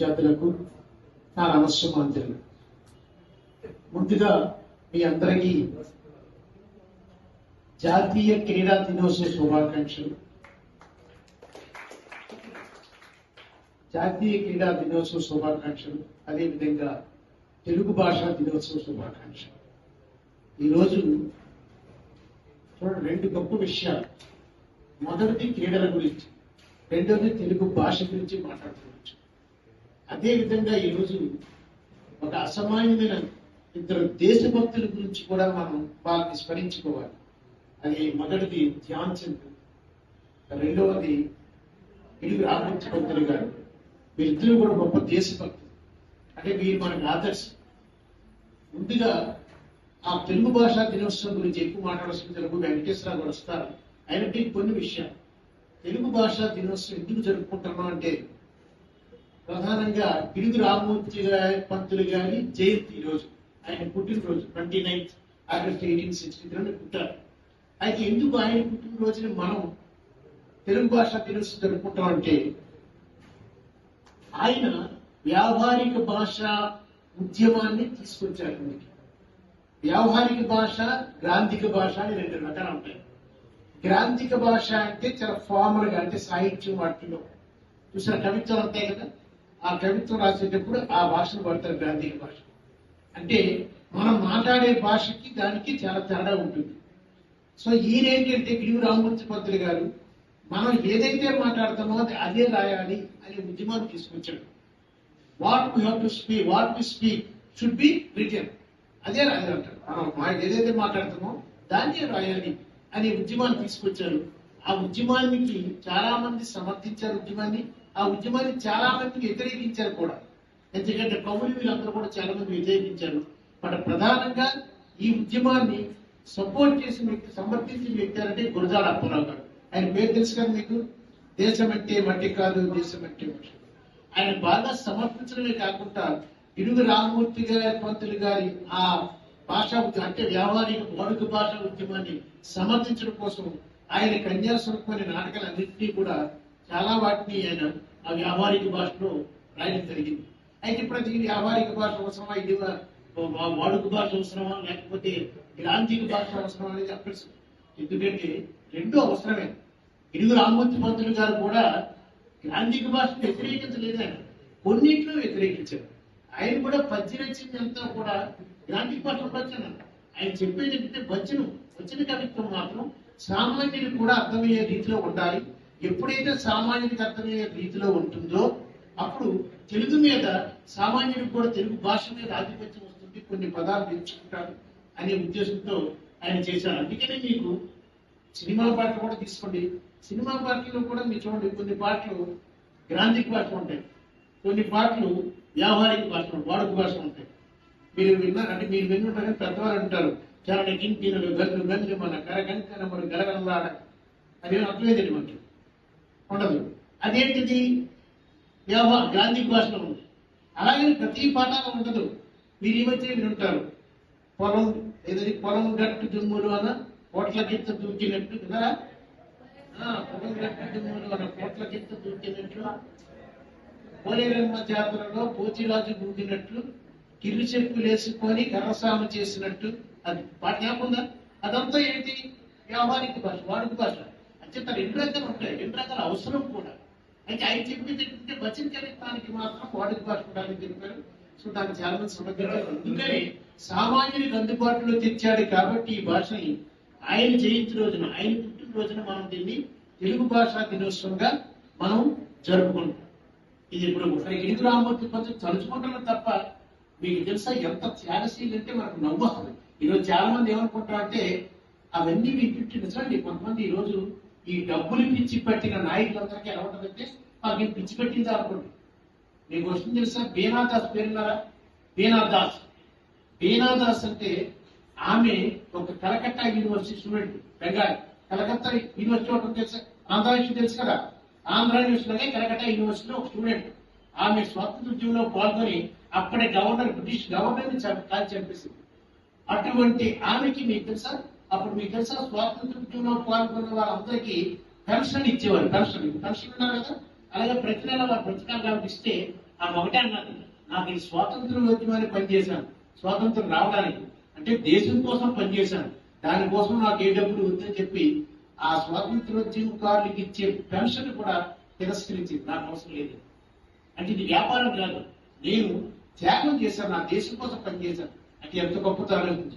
విద్యార్థులకు నా నమస్కారం ముందుగా మీ అందరికీ జాతీయ క్రీడా దినోత్సవ శుభాకాంక్షలు. జాతీయ క్రీడా దినోత్సవ శుభాకాంక్షలు అదేవిధంగా తెలుగు భాషా దినోత్సవ శుభాకాంక్షలు. ఈరోజు చూడండి రెండు గొప్ప విషయాలు. మొదటిది క్రీడల గురించి రెండోది తెలుగు భాష గురించి మాట్లాడుకోవచ్చు అదేవిధంగా ఈరోజు ఒక అసమాన్యమైన ఇద్దరు దేశభక్తుల గురించి కూడా మనం వాళ్ళని స్మరించుకోవాలి. అది మొదటిది ధ్యాన్ చంద్ రెండవది పిడుగు రామచంద్రులు గారు. వీరిద్దరూ కూడా గొప్ప దేశభక్తులు. అంటే వీరు మనకు ఆదర్శం. ముందుగా ఆ తెలుగు భాషా దినోత్సవం గురించి ఎక్కువ మాట్లాడాల్సిన తెలుగు వెంకటేశ్వర గారు వస్తారు. అయినప్పటికీ కొన్ని విషయాలు. తెలుగు భాషా దినోత్సవం ఎందుకు జరుపుకుంటున్నాం అంటే ప్రధానంగా పిడుగు రామమూర్తి గారి పంతులు గారి జయంతి రోజు ఆయన పుట్టినరోజు twenty ninth August eighteen sixty three పుట్టారు. అయితే ఎందుకు ఆయన పుట్టినరోజుని మనం తెలుగు భాష దినోత్సవం జరుపుకుంటాం అంటే ఆయన వ్యావహారిక భాష ఉద్యమాన్ని తీసుకొచ్చారు మనకి వ్యావహారిక భాష గ్రాంధిక భాష అని రెండు రకాలు ఉంటాయి. గ్రాంధిక భాష అంటే చాలా ఫార్మల్గా అంటే సాహిత్యం వాటిలో. చూసిన కవిత్వం ఉంటాయి కదా? ఆ కవిత్వం రాసేటప్పుడు ఆ భాషను పడతారు గాంధీ భాష. అంటే మనం మాట్లాడే భాషకి దానికి చాలా తేడా ఉంటుంది. సో ఈయన ఏంటంటే గిడుగు రామమూర్తి పంతులు గారు మనం ఏదైతే మాట్లాడతామో అది అదే రాయాలి అనే ఉద్యమాన్ని తీసుకొచ్చాడు. What we have to speak what to speak should be return అదే రాయాలి అంటారు. మనం ఏదైతే మాట్లాడతామో దాన్నే రాయాలి అనే ఉద్యమాన్ని తీసుకొచ్చారు. ఆ ఉద్యమానికి చాలా మంది సమర్థించారు ఉద్యమాన్ని. ఆ ఉద్యమాన్ని చాలా మంది వ్యతిరేకించారు కూడా. ఎందుకంటే కవులు వీళ్ళందరూ కూడా చాలా మంది వ్యతిరేకించారు. బట్ ప్రధానంగా ఈ ఉద్యమాన్ని సపోర్ట్ చేసిన వ్యక్తి సమర్థించిన వ్యక్తి అంటే గురజాడ అప్పారావు గారు. ఆయన పేరు తెలుసు కదా మీకు? దేశం అంటే మట్టి కాదు దేశం అంటే మట్టి. ఆయన బాగా సమర్పించడమే కాకుండా ఇరుగు రామమూర్తి గారి పంతులు గారి ఆ భాషా అంటే వ్యావహారిక మౌలిక భాష ఉద్యమాన్ని సమర్థించడం కోసం ఆయన కన్యాస్వరూపం అనే నాటకాలన్నింటినీ కూడా చాలా వాటిని ఆయన ఆ వ్యావహారిక భాషలో రాయడం జరిగింది. అయితే ఇప్పుడు అది వ్యావహారిక భాష అవసరమా? ఇది వాడుక భాష అవసరమా? లేకపోతే గ్రాంధిక భాష అవసరమా అనేది అక్కడ ఎందుకంటే రెండు అవసరమే. ఇరుగు రామమూర్తి పంతులు గారు కూడా గ్రాంధిక భాషను వ్యతిరేకించలేదు ఆయన. కొన్నిట్లో వ్యతిరేకించారు. ఆయన కూడా పద్య రచనంతా కూడా గ్రాంధిక భాష వచ్చాను ఆయన చెప్పేది ఏంటంటే వచనం వచన కవిత్వం మాత్రం సామాన్యులు కూడా అర్థమయ్యే రీతిలో ఉండాలి. ఎప్పుడైతే సామాన్యుడికి అర్థమయ్యే రీతిలో ఉంటుందో అప్పుడు తెలుగు మీద సామాన్యుడికి కూడా తెలుగు భాష మీద ఆధిపత్యం వస్తుంది కొన్ని పదాలు నేర్చుకుంటారు అనే ఉద్దేశంతో ఆయన చేశారు. అందుకనే మీకు సినిమా పాటలు కూడా తీసుకోండి. సినిమా పాటల్లో కూడా మీరు చూడండి కొన్ని పాటలు గ్రాంధిక భాష ఉంటాయి. కొన్ని పాటలు వ్యావహారిక భాష వాడుక భాష ఉంటాయి. మీరు విన్నారు అంటే మీరు విన్నుంటారని పెద్దవారు అంటారు చరణ కింకినలు గల్లు గల్లు మన కరగంకన మన గలగలలాడ అదేం అర్థమేదండి మనకి ఉండదు. అదేంటిది? వ్యవహార గాంధీ భాషలో ఉంది. అలాగే ప్రతి పాఠాలు ఉండదు. మీరు ఈ మధ్య పొలం ఏదైనా పొలం గట్టు దుమ్ములు అన్న కోట్ల గిత్త దూకినట్టు కదా పొలం గట్టు దుమ్ములు అన్న కోట్ల గిత్త దూకినట్లు పోలేరమ్మ జాతరలో పోచిరాజు దూకినట్లు కిరు చెప్పులు వేసుకొని కరసామ చేసినట్టు. అది పాట జ్ఞాపకం అదంతా ఏంటి? వ్యావహారిక భాష వాడుక భాష. అంచేత రెండు రకాలు ఉంటాయి. రెండు రకాల అవసరం కూడా. అయితే ఆయన చెప్పింది ఏంటంటే వచన మాత్రం వాడికి పట్టుకోవడానికి ఉండాలని తెలిపారు సో దాన్ని చాలా మంది సమగ్రంగా అందుకని సామాన్యునికి అందుబాటులో తెచ్చాడు కాబట్టి ఈ భాషని ఆయన జయంతి రోజున ఆయన పుట్టినరోజున మనం దీన్ని తెలుగు భాషా దినోత్సవంగా మనం జరుపుకుంటాం. ఇది ఇప్పుడు ఒకరి రామూర్తి కొంచెం తలుచుకుంటున్నాం తప్ప మీకు తెలుసా ఎంత త్యాగశీలు అంటే మనకు నవ్వాలి ఈరోజు చాలా మంది ఏమనుకుంటారు అంటే అవన్నీ వింటుంటే నిజండి కొంతమంది ఈరోజు రోజు ఈ డబ్బులు పిచ్చి పట్టిన నాయకులందరికీ ఎలా ఉంటుందంటే మాకు పిచ్చి పెట్టిందా అనుకోండి. మీకు వస్తుంది తెలుసా? బీనాదాస్ పేరున్నారా? బీనాదాస్. బీనాదాస్ అంటే ఆమె ఒక Calcutta university student Bengal. Calcutta university ఒకటి తెలుసా? ఆంధ్ర యూనివర్సిటీ తెలుసు కదా? ఆంధ్ర యూనివర్సిటీలోనే కలకత్తా యూనివర్సిటీలో ఒక స్టూడెంట్. ఆమె స్వాతంత్ర ఉద్యమంలో పాల్గొని అప్పటి గవర్నర్ బ్రిటిష్ గవర్నర్ని కాల్చి చంపేసింది. అటువంటి ఆమెకి మీకు తెలుసా? అప్పుడు మీకు తెలుసా స్వాతంత్రంలో పాల్గొన్న వాళ్ళందరికీ పెన్షన్ ఇచ్చేవారు పెన్షన్ పెన్షన్ ఉన్నారు కదా? అలాగే ప్రతి నెల వారు బ్రతకాలు కాబట్టి ఇస్తే ఆమె ఒకటే అన్నది నాకు ఈ స్వాతంత్రం ఉద్యమాన్ని పనిచేశాను. స్వాతంత్రం రావడానికి. అంటే దేశం కోసం పనిచేశాను. దానికోసం నాకు ఏ డబ్బులు వద్దని చెప్పి ఆ స్వాతంత్రోద్యమకారులకు ఇచ్చే పెన్షన్ కూడా తిరస్కరించింది. నాకు అవసరం లేదు. అంటే ఇది వ్యాపారం కాదు. నేను త్యాగం చేశాను. నా దేశం కోసం పనిచేశాను. అంటే ఎంత గొప్పతో ఆలోచించింది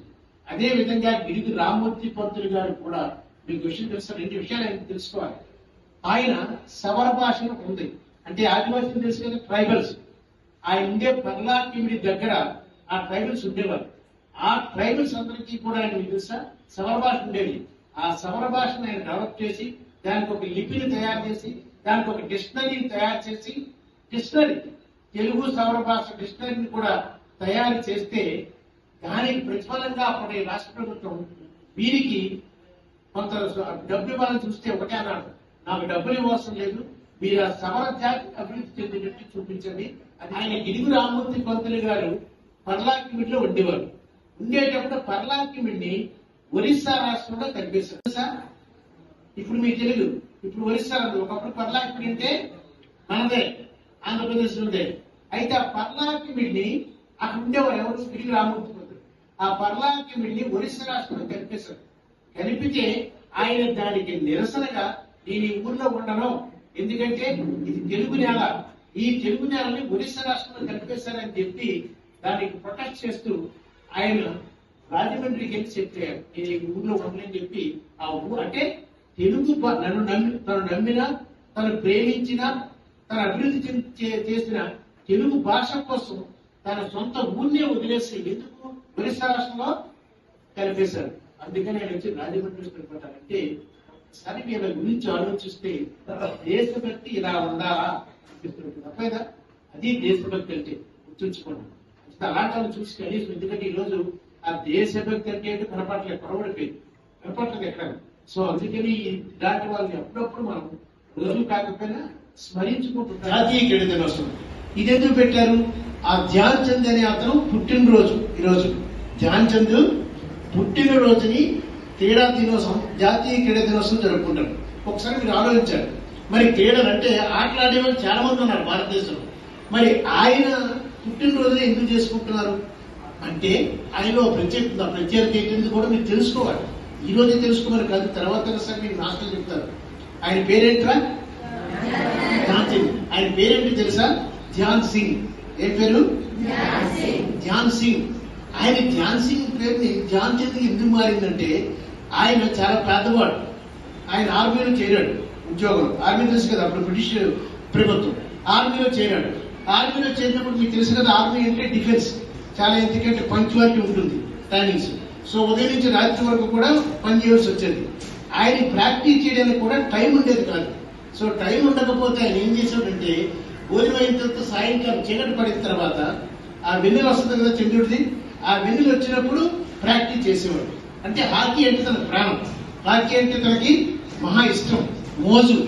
అదే విధంగా గిరిగి రామూర్తి పంతులు గారు కూడా మీకు విషయం తెలుస్తారు రెండు విషయాలు ఆయన తెలుసుకోవాలి. ఆయన సవర భాషలో ఉంది. అంటే ఆదివాసీలు తెలుసు కదా ట్రైబల్స్. ఆయన ఉండే పర్లాకిమిడి దగ్గర ఆ ట్రైబల్స్ ఉండేవారు ఆ ట్రైబల్స్ అందరికీ కూడా ఆయన మీకు తెలుసా? సవర భాష ఉండేది. ఆ సవర భాషను ఆయన డెవలప్ చేసి దానికి ఒక లిపిని తయారు చేసి దానికి ఒక డిక్షనరీని తయారు చేసి డిక్షనరీ తెలుగు సవర భాష డిక్షనరీని కూడా తయారు చేస్తే దానికి ప్రతిఫలంగా అప్పటి రాష్ట్ర ప్రభుత్వం వీరికి కొంత డబ్బు ఇవ్వాలని చూస్తే ఒకటే అన్నాడు. నాకు డబ్బులు ఇవ్వాల్సిన లేదు. మీరు ఆ సమర జాతి అభివృద్ధి చెందినట్టు చూపించండి. అది ఆయన గిడుగు రామమూర్తి పంతులు గారు పర్లాకిమిడిలో ఉండేవారు. ఉండేటప్పుడు పర్లాకిమిడిని ఒరిస్సా రాష్ట్రంలో కనిపిస్తారు. సార్ ఇప్పుడు మీ తెలుగు ఇప్పుడు ఒరిస్సా ఉంది. ఒకప్పుడు పర్లాకిమిడి అంటే మనదే ఆంధ్రప్రదేశ్ ఉండే. అయితే ఆ పర్లాకిమిడిని అక్కడ ఉండేవారు ఎవరు? గిడుగు రామూర్తి ఆ ఆ పర్లాకిమిడిని ఒరిస్సా రాష్ట్రంలో కలిపేశారు కనిపితే ఆయన దానికి నిరసనగా నేను ఈ ఊర్లో ఉండను. ఎందుకంటే ఇది తెలుగు నేల. ఈ తెలుగు నేలని ఒరిస్సా రాష్ట్రంలో కనిపిస్తారని చెప్పి దానికి ప్రొటెస్ట్ చేస్తూ ఆయన రాజమండ్రికి వెళ్ళి చెప్పారు నేను ఈ ఊర్లో ఉండనని చెప్పి ఆ ఊరు అంటే తెలుగు నన్ను నమ్మి తను నమ్మిన తను ప్రేమించిన తన అభివృద్ధి చే- చేసిన తెలుగు భాష కోసం తన సొంత ఊరినే వదిలేసి ఎందుకు ఒరిస్సా రాష్ట్రంలో కలిపేశారు. అందుకని ఆయన వచ్చి రాజమండ్రి అంటే ఒకసారి వీళ్ళ గురించి ఆలోచిస్తే దేశభక్తి ఇలా అనిపిస్తుంది తప్పేదా అది దేశభక్తి అంటే గుర్తుంచుకోండి. అలాంటి వాళ్ళు చూసి కనీసం ఎందుకంటే ఈ రోజు ఆ దేశభక్తి అంటే కనపడలేదు పొరవడిపోయింది కనపడలేదు ఎక్కడ? సో అందుకని ఇలాంటి వాళ్ళని అప్పుడప్పుడు మనం రోజు కాకపోయినా స్మరించుకుంటున్నాం జాతీయ క్రీడ దినోత్సవం ఇది ఎందుకు పెట్టారు? ఆ ధ్యాన్ చంద్ అనే అతను పుట్టినరోజు ఈరోజు ధ్యాన్ చంద్ పుట్టినరోజుని క్రీడా దినోత్సవం జాతీయ క్రీడా దినోత్సవం జరుపుకుంటారు ఒకసారి మీరు ఆలోచించారు మరి క్రీడలు అంటే ఆటలాడే వాళ్ళు చాలా మంది ఉన్నారు భారతదేశంలో. మరి ఆయన పుట్టినరోజుని ఎందుకు చేసుకుంటున్నారు? అంటే ఆయన ఒక ప్రత్యేకత ఆ ప్రత్యేకత ఏంటిది కూడా మీరు తెలుసుకోవాలి. ఈ రోజే తెలుసుకోమని కాదు తర్వాత సార్ మీకు మాస్టర్ చెప్తారు. ఆయన పేరేంట్రా? ధ్యాన్ సింగ్ ఆయన పేరేంటి తెలుసా? ధ్యాన్ సింగ్. ఏ పేరు? ధ్యాన్ సింగ్. ఆయన ధ్యాన్ సింగ్ పేరుని ధ్యాన్ చంద్ ఎందుకు మారిందంటే ఆయన చాలా పేదవాడు. ఆయన ఆర్మీలో చేరాడు ఉద్యోగం ఆర్మీ తెలుసు కదా అప్పుడు బ్రిటిష్ ప్రభుత్వం. ఆర్మీలో చేరాడు. ఆర్మీలో చేరినప్పుడు మీకు తెలుసు కదా ఆర్మీ అంటే డిఫెన్స్. చాలా ఎందుకంటే పంక్చువాలిటీ ఉంటుంది టైమింగ్స్ సో ఉదయం నుంచి రాత్రి వరకు కూడా పని చేయాల్సి వచ్చేది. ఆయన ప్రాక్టీస్ చేయడానికి కూడా టైం ఉండేది కాదు. సో టైం ఉండకపోతే ఆయన ఏం చేశాడంటే భోజనం అయిన తర్వాత సాయంకాలం చీకటి పడిన తర్వాత ఆ వెన్నెల వస్తుంది కదా చంద్రుడిది ఆ వెన్నెలు వచ్చినప్పుడు ప్రాక్టీస్ చేసేవాడు. అంటే హాకీ అంటే తన ప్రాణం. హాకీ అంటే తనకి మహా ఇష్టం మోజు.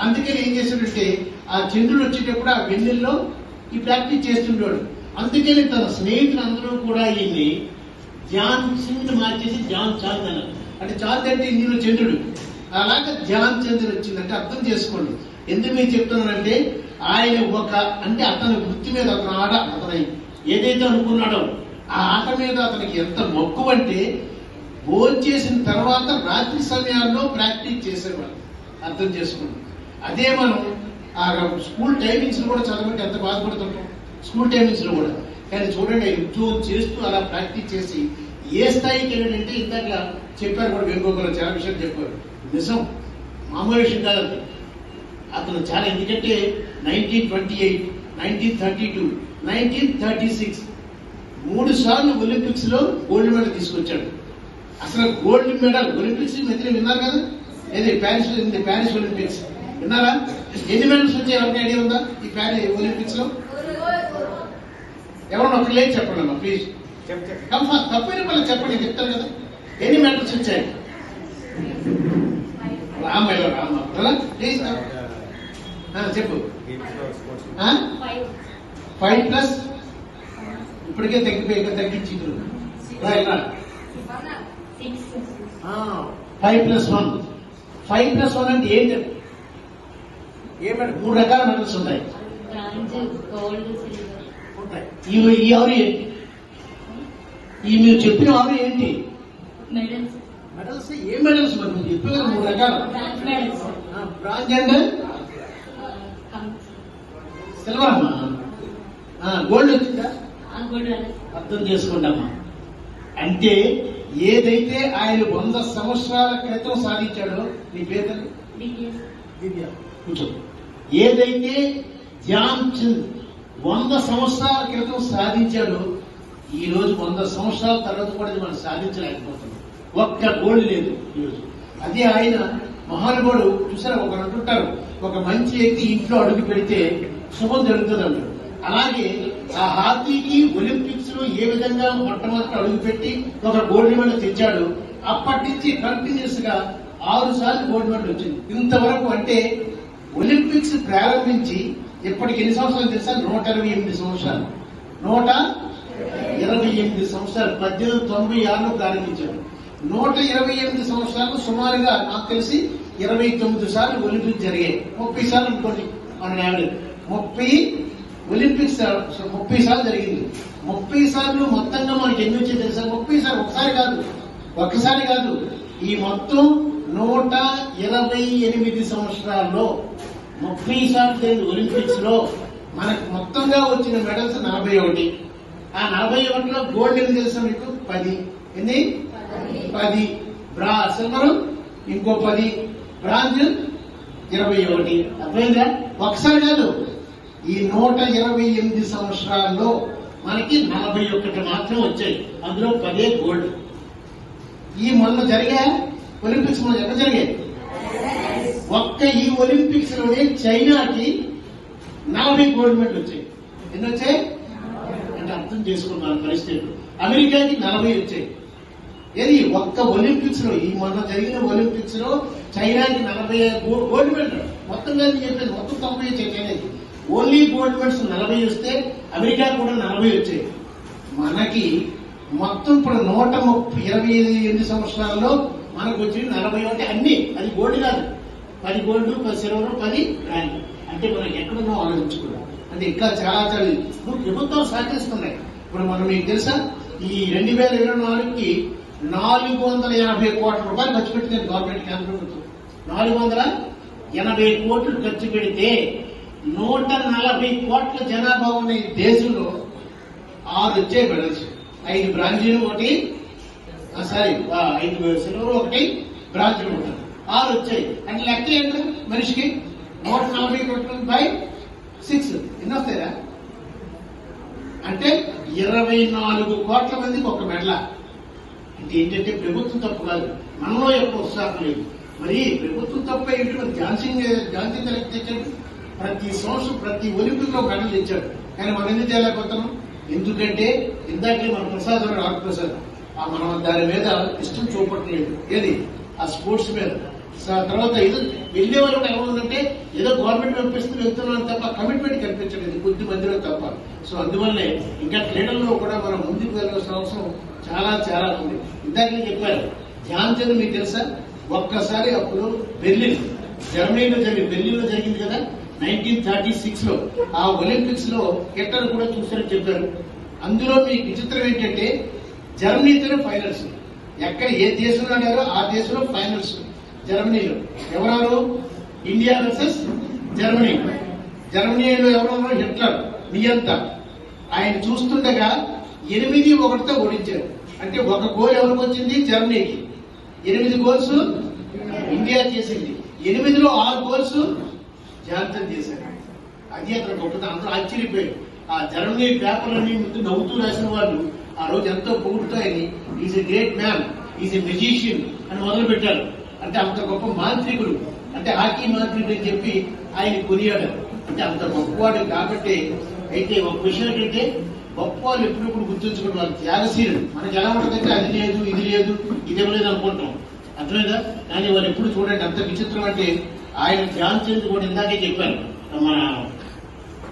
అందుకని ఏం చేశాడంటే ఆ చంద్రుడు వచ్చేటప్పుడు ఆ వెన్నెల్లో ఈ ప్రాక్టీస్ చేస్తుండేవాడు. అందుకని తన స్నేహితులందరూ కూడా ఈయన్ని ధ్యాన్ సింగ్ మార్చేసి ధ్యాన్ చాంద్ అన్నారు. అంటే చాంద్ అంటే ఇందులో చంద్రుడు. అలాగే ధ్యాన్ చంద్రుడు వచ్చిందంటే అర్థం చేసుకోండి. ఎందుకు మీరు చెప్తున్నానంటే ఆయన ఒక అంటే అతని వృత్తి మీద అతను ఆట అతని ఏదైతే అనుకున్నాడో ఆ ఆట మీద అతనికి ఎంత మక్కువ అంటే చేసిన తర్వాత రాత్రి సమయాల్లో ప్రాక్టీస్ చేసేవాడు. అర్థం చేసుకోండి. అదే మనం ఆ స్కూల్ టైమింగ్స్ కూడా చదవబట్టి ఎంత బాధపడుతుంటాం? స్కూల్ టైమింగ్స్లో కూడా. కానీ చూడండి ఉద్యోగం చేస్తూ అలా ప్రాక్టీస్ చేసి ఏ స్థాయికి వెళ్ళాడంటే ఇందాక చెప్పారు కూడా వేణుగోపాల చాలా విషయాలు చెప్పారు. నిజం. మామూలు విషయం కాదండి అతను చాలా ఎందుకంటే nineteen twenty eight nineteen thirty two nineteen thirty six మూడు సార్లు ఒలింపిక్స్లో గోల్డ్ మెడల్ తీసుకొచ్చాడు. అసలు గోల్డ్ మెడల్ ఒలింపిక్స్ మధ్యలో విన్నారు కదా? ఏది ప్యారిస్ ప్యారిస్ ఒలింపిక్స్ విన్నారా? ఎన్ని మెడల్స్ వచ్చాయి? ఎవరికి ఐడియా ఉందా? ఈ ప్యారిస్ ఒలింపిక్స్లో? ఎవరన్నా ఒకరు లేదు చెప్పండి అమ్మా ప్లీజ్ కన్ఫర్మ్ తప్పైన వాళ్ళు చెప్పండి నేను చెప్తాను కదా. ఎన్ని మెడల్స్ వచ్చాయి? రామయ్య రామ ప్లీజ్ చెప్పు? ఫైవ్ ప్లస్ ఇప్పటికే తగ్గిపోయి తగ్గించిండ్రు. ఆ, five plus one five plus one అంటే ఏంటి? ఏమంటే మూడు? రకాల మెడల్స్ ఉన్నాయి బ్రాంజ్ గోల్డ్ సిల్వర్ ఉంటాయి. ఈ ఆరు ఏంటి ఈ మీరు చెప్పిన ఆరు ఏంటి? మెడల్స్ మెడల్స్ ఏ మెడల్స్ మరి? మీరు చెప్పే కదా మూడు రకాలు. బ్రాంజ్ అండ్ సిల్వర్ అమ్మా? గోల్డ్ వచ్చిందా? అర్థం చేసుకుంటామా అంటే ఏదైతే ఆయన వంద సంవత్సరాల క్రితం సాధించాడో నీ పేరు డిగ్రీస్ దివ్య. కూర్చో. ఏదైతే ధ్యాన్ చంద్ వంద సంవత్సరాల క్రితం సాధించాడో ఈ రోజు వంద సంవత్సరాల తర్వాత కూడా మనం సాధించలేకపోతున్నాం. ఒక్క గోల్డ్ లేదు ఈరోజు అదే ఆయన మహానుభావుడు చూసారా ఒకరు అంటుంటారు ఒక మంచి వ్యక్తి ఇంట్లో అడుగు పెడితే శుభం జరుగుతుంది అలాగే ఆ హాకీకి ఒలింపిక్స్లో ఏ విధంగా మొట్టమొదటి అడుగు పెట్టి ఒక గోల్డ్ మెడల్ తెచ్చాడు అప్పటి నుంచి కంటిన్యూస్గా ఆరు సార్లు గోల్డ్ మెడల్ వచ్చింది. ఇంతవరకు అంటే ఒలింపిక్స్ ప్రారంభించి ఇప్పటికి ఎన్ని సంవత్సరాలు తెలుసా? నూట ఇరవై ఎనిమిది సంవత్సరాలు. నూట ఇరవై ఎనిమిది సంవత్సరాలు. పద్దెనిమిది తొంభై ఆరులో ప్రారంభించాడు. నూట ఇరవై ఎనిమిది సంవత్సరాలు సుమారుగా నాకు తెలిసి ఇరవై తొమ్మిది సార్లు ఒలింపిక్స్ జరిగాయి. ముప్పై సార్లు అనుకోండి మన యావరేజ్ ముప్పై ఒలింపిక్స్ ముప్పై సార్లు జరిగింది. ముప్పై సార్లు మొత్తంగా మనకి ఎన్ని వచ్చాయి తెలుసా? ముప్పై సార్లు ఒకసారి కాదు. ఒక్కసారి కాదు. ఈ మొత్తం నూట ఇరవై ఎనిమిది సంవత్సరాల్లో ముప్పై సార్లు జరిగిన ఒలింపిక్స్లో మనకు మొత్తంగా వచ్చిన మెడల్స్ నలభై ఒకటి. ఆ నలభై ఒకటిలో గోల్డ్ ఎన్ని తెలుసా మీకు? పది. ఎన్ని? పది. బ్రా సిల్వర్ ఇంకో పది. బ్రాంజ్ ఇరవై ఒకటి. అర్థమైందా? ఒకసారి కాదు. ఈ నూట ఇరవై ఎనిమిది సంవత్సరాల్లో మనకి నలభై ఒకటి మాత్రం వచ్చాయి. అందులో పదే గోల్డ్. ఈ మొన్న జరిగా ఒలింపిక్స్ మొన్న ఎక్కడ జరిగాయి? ఒక్క ఈ ఒలింపిక్స్లోనే చైనాకి నలభై గోల్డ్ మెడల్ వచ్చాయి. ఎన్ని వచ్చాయి? అంటే అర్థం చేసుకున్నారు పరిస్థితులు. అమెరికాకి నలభై వచ్చాయి. ఏది? ఒక్క ఒలింపిక్స్లో ఈ మొన్న జరిగిన ఒలింపిక్స్లో చైనాకి నలభై గోల్డ్ మెడల్. మొత్తం కానీ చెప్పేది మొత్తం తొంభై వచ్చాయి చైనాకి. ఓన్లీ గోల్డ్ మెడల్స్ నలభై వస్తే అమెరికా కూడా నలభై వచ్చాయి. మనకి మొత్తం ఇప్పుడు నూట ముప్పై ఇరవై ఎనిమిది సంవత్సరాల్లో మనకు వచ్చి నలభై ఒకటి అన్ని అది గోల్డ్ కాదు. పది గోల్డ్ పది సిల్వర్ పది ర్యాంక్ అంటే మనం ఎక్కడున్నో ఆలోచించుకున్నాం అంటే ఇంకా చాలా చాలా ఇప్పుడు ప్రభుత్వం సహకరిస్తున్నాయి. ఇప్పుడు మనం మీకు తెలుసా? ఈ రెండు వేల ఇరవై నాలుగుకి నాలుగు వందల ఎనభై కోట్ల రూపాయలు ఖర్చు పెట్టింది గవర్నమెంట్ కేంద్ర ప్రభుత్వం. నాలుగు వందల ఎనభై కోట్లు ఖర్చు పెడితే నూట నలభై కోట్ల జనాభా ఉన్న ఈ దేశంలో ఆరు వచ్చాయి. మెడల్స్ ఐదు బ్రాంచీలు ఒకటి సారీ ఐదు సిల్వర్ ఒకటి బ్రాంజీలు ఒకటి. ఆరు వచ్చాయి. అంటే లెక్క ఏంటి? మనిషికి నూట నలభై కోట్ల బై సిక్స్. ఎన్ని వస్తాయా అంటే ఇరవై నాలుగు కోట్ల మందికి ఒక మెడల. అంటే ఏంటంటే ప్రభుత్వం తప్పు కాదు. మనలో యొక్క ఉత్సాహం లేదు. మరి ప్రభుత్వం తప్ప ఏంటి? మరి ఝాన్సీ ఝాన్సీ తెచ్చాడు ప్రతి సంవత్సరం ప్రతి ఒలింపిక్లో మెడల్ ఇచ్చాడు కానీ మనం ఎందుకు చేయలేకపోతున్నాం ఎందుకంటే ఇందాకే మన ప్రసాద్ గారు ప్రసాద్ ఆ మనం దాని మీద ఇష్టం చూపట్లేదు. ఏది? ఆ స్పోర్ట్స్ మీద. తర్వాత ఇది వెళ్ళే వాళ్ళు ఎలా ఉందంటే ఏదో గవర్నమెంట్ పంపిస్తూ వెళ్తున్నాను తప్ప కమిట్మెంట్ కనిపించలేదు కొద్ది మందిలో తప్ప. సో అందువల్లే ఇంకా క్రీడల్లో కూడా మనం ముందుకు వెళ్ళాల్సిన అవసరం చాలా చాలా ఉంది. ఇందాకే చెప్పారు ధ్యాన్ చంద్ మీకు తెలుసా? ఒక్కసారి అప్పుడు బెర్లిన్ జర్మనీలో జరిగింది బెర్లిన్లో జరిగింది కదా? నైన్టీన్ థర్టీ సిక్స్లో ఆ ఒలింపిక్స్లో కెట్టర్ కూడా చూసారని చెప్పారు. అందులో మీకు విచిత్రం ఏంటంటే జర్మనీతో ఫైనల్స్. ఎక్కడ ఏ దేశంలో ఆడారో ఆ దేశంలో ఫైనల్స్. జర్మనీలో. ఎవరెవరు ఇండియా వర్సెస్ జర్మనీ. జర్మనీలో ఎవరో హిట్లర్. నియంత ఆయన చూస్తుండగా ఎనిమిది ఒకటితో ఓడించారు. అంటే ఒక గోల్ ఎవరికి వచ్చింది? జర్మనీకి. ఎనిమిది గోల్స్ ఇండియా చేసింది. ఎనిమిదిలో ఆరు గోల్స్ జాగ్రత్త చేశారు అది అతను గొప్పతనం అందరూ ఆశ్చర్యపోయారు. ఆ జర్మనీ పేపర్లన్నీ ముందు నవ్వుతూ రాసిన వాళ్ళు ఆ రోజు ఎంతో పొగుడుతాయని is a great man is a magician అని మొదలు పెట్టారు అంటే అంత గొప్ప మాంత్రికుడు అంటే హాకీ మాంత్రికుడు అని చెప్పి ఆయన కొనియాడారు. అంటే అంత గొప్పవాడు కాబట్టి అయితే ఒక విషయం ఏంటంటే గొప్ప వాళ్ళు ఎప్పుడప్పుడు గుర్తుంచుకుని వాళ్ళు త్యాగశీలు మనకి ఎలా ఉంటుందంటే అది లేదు ఇది లేదు ఇది ఇవ్వలేదు అనుకుంటాం. అర్థమైందా? కానీ వాళ్ళు ఎప్పుడు చూడండి అంత విచిత్రం అంటే ఆయన ధ్యాన్ చంద్ కూడా ఇందాకే చెప్పాను. మన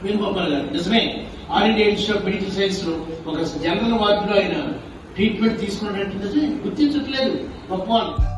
వేణుగోపాల్ గారు. నిజమే All India Institute of Medical సైన్స్లో ఒక జనరల్ వార్డులో ఆయన ట్రీట్మెంట్ తీసుకున్నట్టు నిజమే గుర్తించట్లేదు. గొప్ప వాళ్ళు